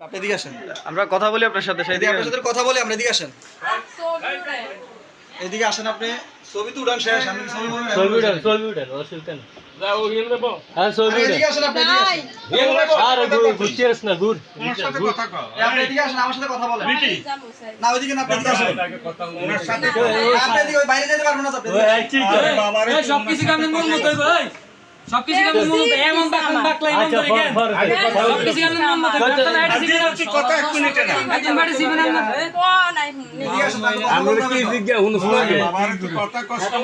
আপনি এদিকে আসেন। আমরা কথা বলি আপনার সাথে সেই আপনার সাথে কথা বলে আমরা এদিকে আসেন। এদিকে আসেন আপনি। ছবি তো উড়ান শেষ আমি ছবি ছবি উঠান ছবি অসুবিধা নেই হ্যাঁ ছবি আরে এদিকে আসেন আপনি এদিকে আসেন। আর ঘুরতে আসিস না ঘুর এই আপনি এদিকে আসেন আমার সাথে কথা বলেন। না ওইদিকে না আপনি এদিকে আসেন। আপনি এদিকে বাইরে যেতে পারবেন না আপনি। সবকিছু কেমন মন মতো এই? সবকিছু কেমন মন এমন বাকন বাকলাই মন আচ্ছা সবকিছু মন মতো আইডি কথা এক মিনিটে না। বাড়ি কথা। জিজ্ঞা হুন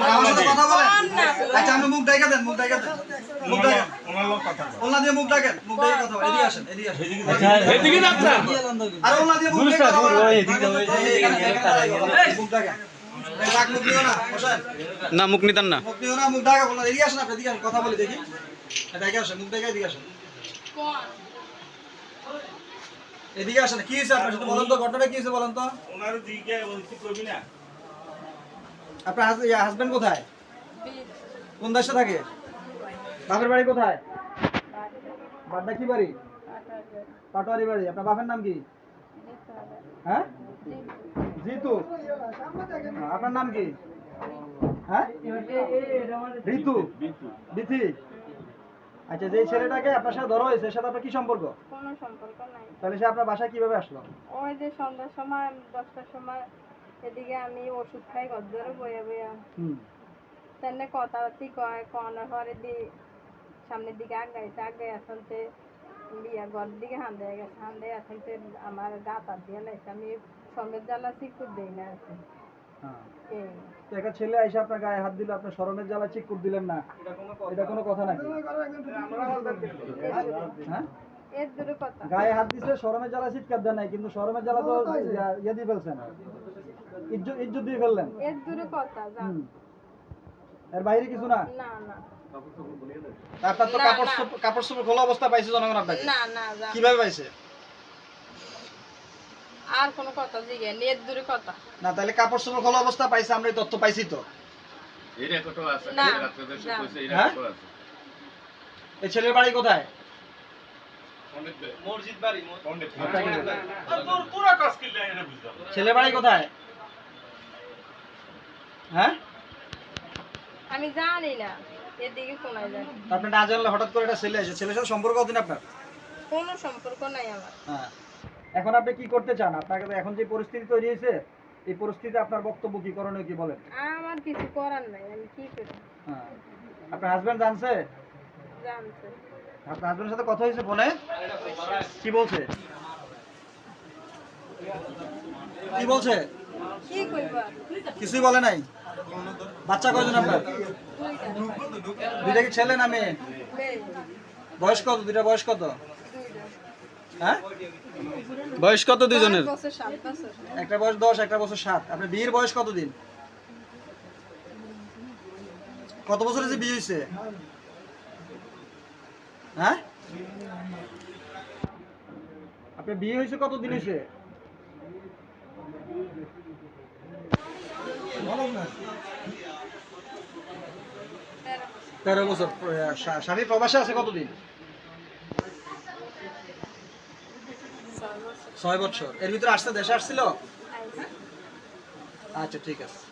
আমার কথা বলেন আচ্ছা মুখ ডাইকা দেন মুখ ডাইকা দেন। মুখ ডাইকা ওলনা দিয়ে মুখ ডাকেন মুখ ডাইকা কথা বলেন এদিকে আসেন এদিকে আসেন। এদিকে না আপনার আরে ওলনা দিয়ে মুখ ডাইকা কথা বলেন এদিকে, মুখ ডাকেন না মুখ নিতাম না। মুখ দিও না ডাকা বলেন এদিকে আসেন আপনি এদিকে কথা বলি দেখি। এদিকে আসেন মুখ এদিকে আসেন। এদিকে আসেন কি হয়েছে আপনার সাথে বলেন তো ঘটনাটা কি হয়েছে বলেন তো? আপনার হাজবেন্ড কোথায়? কোন দেশে থাকে? বাপের বাড়ি কোথায়? বাড্ডা কি বাড়ি? পাটোয়ারি বাড়ি। আপনার বাপের নাম কি? হ্যাঁ? জিতু আপনার নাম কি? হ্যাঁ? ঋতু? বিথি। আচ্ছা যে ছেলেটাকে আপনার সাথে ধরা হয়েছে এর সাথে আপনার কি সম্পর্ক? কোনো সম্পর্ক নাই। তাহলে সে আপনার বাসায় কীভাবে আসলো? ওই যে সন্ধ্যার সময় দশটার সময় এদিকে আমি ওষুধ খাই গদ্দরে বইয়া বইয়া। হুম। তেমনি কথাবার্তি কয় কনার পরে দি সামনের দিকে আগাইছে আগে আসতে বিয়া ঘর দিকে হান্দে গেছে হান্দে আসতে আমার গা তার দিয়ে লাইছে আমি সমেত জ্বালা চিকুর দেই না আছে হ্যাঁ। একটা ছেলে এসে আপনার গায়ে হাত দিল আপনার শরমের জ্বালা চিকুর দিলেন না। এটা কোনো কথা। নাকি? হ্যাঁ কথা। গায়ে হাত দিছে শরমের জ্বালা চিৎকার দেন নাই কিন্তু শরমের জ্বালা তো ইয়ে দিয়ে ফেলছেন। ইজ্জত ইজ্জত দিয়ে ফেললেন। এর দূরে কথা জান হুম। এর বাইরে কিছু না? না না। আপনার তো কাপড় কাপড় চোপড় খোলা অবস্থা পাইছে জনগণ আপনাকে? না না জান কীভাবে পাইছে? আর কোনো কথা জিগে এর দূরে কথা। না তাহলে কাপড় চোপড় খোলা অবস্থা পাইছে আমরা এই তথ্য পাইছি তো। না জান হ্যাঁ? এই ছেলের বাড়ি কোথায়? ছেলের বাড়ি কোথায়? হ্যাঁ? আমি জানি না এদিকে কোনায় জানি। আপনি না জানলে হঠাৎ করে একটা ছেলে এসে ছেলের সাথে সম্পর্ক কতদিন আপনার? কোনো সম্পর্ক নাই আমার। হ্যাঁ। এখন আপনি কি করতে চান? আপনাকে তো এখন যে পরিস্থিতি তৈরি হয়েছে এই পরিস্থিতিতে আপনার বক্তব্য কি? করণীয় কি বলেন? আমার কিছু করার নাই আমি কি করি হ্যাঁ। আপনার হাজবেন্ড জানছে? জানছে। আপনার হাজবেন্ডের সাথে কথা হয়েছে ফোনে? কি বলছে? কি বলছে? কি করবা? কিছুই বলে নাই? বাচ্চা কয়জন আপনার? দুইটা। কি ছেলে না মেয়ে? বয়স কত? দুইটা বয়স কত? হ্যাঁ? বয়স কত দুইজনের? বছর সাত বছর। একটা বয়স দশ একটা বছর সাত। আপনার বিয়ের বয়স কত দিন কত বছর যে বিয়ে হয়েছে হ্যাঁ? আপনার বিয়ে হয়েছে কত দিন হয়েছে তেরো বছর। স্বামী প্রবাসে আছে কতদিন? ছয় বছর। এর ভিতরে আসতে দেশে আসছিল? আচ্ছা ঠিক আছে।